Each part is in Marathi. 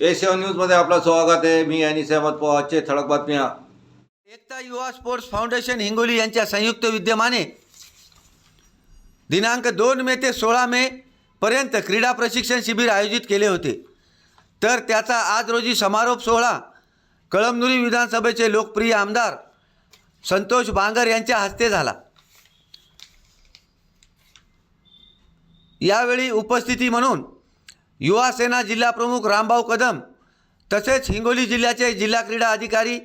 एशियन न्यूजमध्ये आपलं स्वागत आहे. मी आणि सहमत पवारचे ठळक बातम्या. एकता युवा स्पोर्ट्स फाउंडेशन हिंगोली यांच्या संयुक्त विद्यमाने दिनांक दोन मे ते सोळा मे पर्यंत क्रीडा प्रशिक्षण शिबिर आयोजित केले होते. तर त्याचा आज रोजी समारोप सोहळा कळमनुरी विधानसभेचे लोकप्रिय आमदार संतोष बांगर यांच्या हस्ते झाला. यावेळी उपस्थिती म्हणून युवा सेना जिल्हाप्रमुख रामभाऊ कदम तसेच हिंगोली जिल्ह्याचे जिल्हा क्रीडा अधिकारी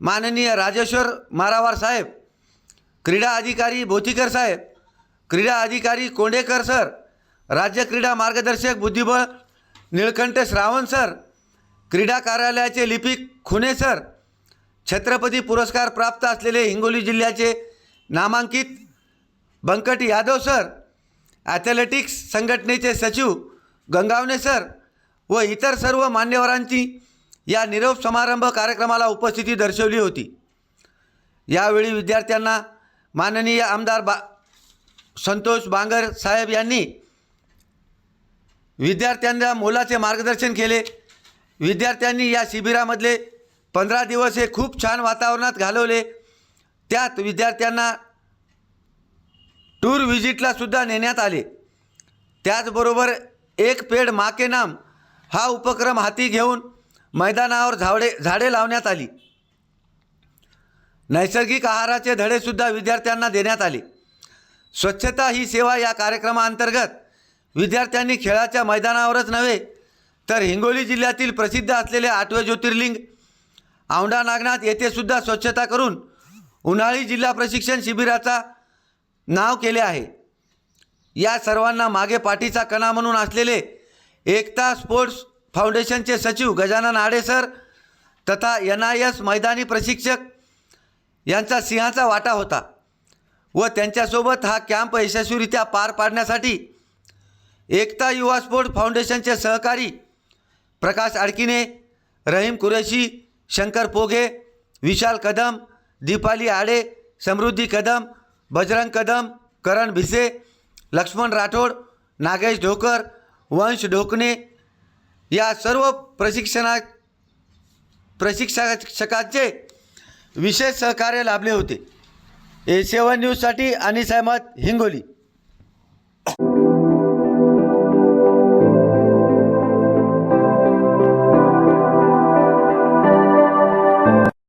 माननीय राजेश्वर मारावार साहेब क्रीडा अधिकारी बोथीकर साहेब क्रीडा अधिकारी कोंडेकर सर राज्य क्रीडा मार्गदर्शक बुद्धिबळ निळकंठ श्रावण सर क्रीडा कार्यालयाचे लिपिक खुने सर छत्रपती पुरस्कार प्राप्त असलेले हिंगोली जिल्ह्याचे नामांकित बंकट यादव सर ॲथलेटिक्स संघटनेचे सचिव गंगावणे सर व इतर सर्व मान्यवरांची या निरोप समारंभ कार्यक्रमाला उपस्थिती दर्शवली होती. यावेळी विद्यार्थ्यांना माननीय आमदार बा संतोष बांगर साहेब यांनी विद्यार्थ्यांना मोलाचे मार्गदर्शन केले. विद्यार्थ्यांनी या शिबिरामधले पंधरा दिवस हे खूप छान वातावरणात घालवले. त्यात विद्यार्थ्यांना टूर व्हिजिटलासुद्धा नेण्यात आले. त्याचबरोबर एक पेड माके नाम हा उपक्रम हाती घेऊन मैदानावर झाडे झाडे लावण्यात आली. नैसर्गिक आहाराचे धडेसुद्धा विद्यार्थ्यांना देण्यात आले. स्वच्छता ही सेवा या कार्यक्रमाअंतर्गत विद्यार्थ्यांनी खेळाच्या मैदानावरच नव्हे तर हिंगोली जिल्ह्यातील प्रसिद्ध असलेले आठवे ज्योतिर्लिंग औंढा नागनाथ येथे सुद्धा स्वच्छता करून उन्हाळी जिल्हा प्रशिक्षण शिबिराचा नाव केले आहे. या सर्वांना मागे पाठीचा कणा म्हणून असलेले एकता स्पोर्ट्स फाउंडेशनचे सचिव गजानन आडे सर तथा एन आय एस मैदानी प्रशिक्षक यांचा सिंहाचा वाटा होता व त्यांच्यासोबत हा कॅम्प यशस्वीरित्या पार पाडण्यासाठी एकता युवा स्पोर्ट फाउंडेशनचे सहकारी प्रकाश आडकिने रहीम कुरेशी शंकर पोघे विशाल कदम दीपाली आडे समृद्धी कदम बजरंग कदम करण भिसे लक्ष्मण राठोड नागेश ढोकर वंश ढोकणे या सर्व प्रशिक्षणा प्रशिक्षकांचे विशेष सहकार्य लाभले होते. ए सेवन न्यूजसाठी आणि सहमत हिंगोली.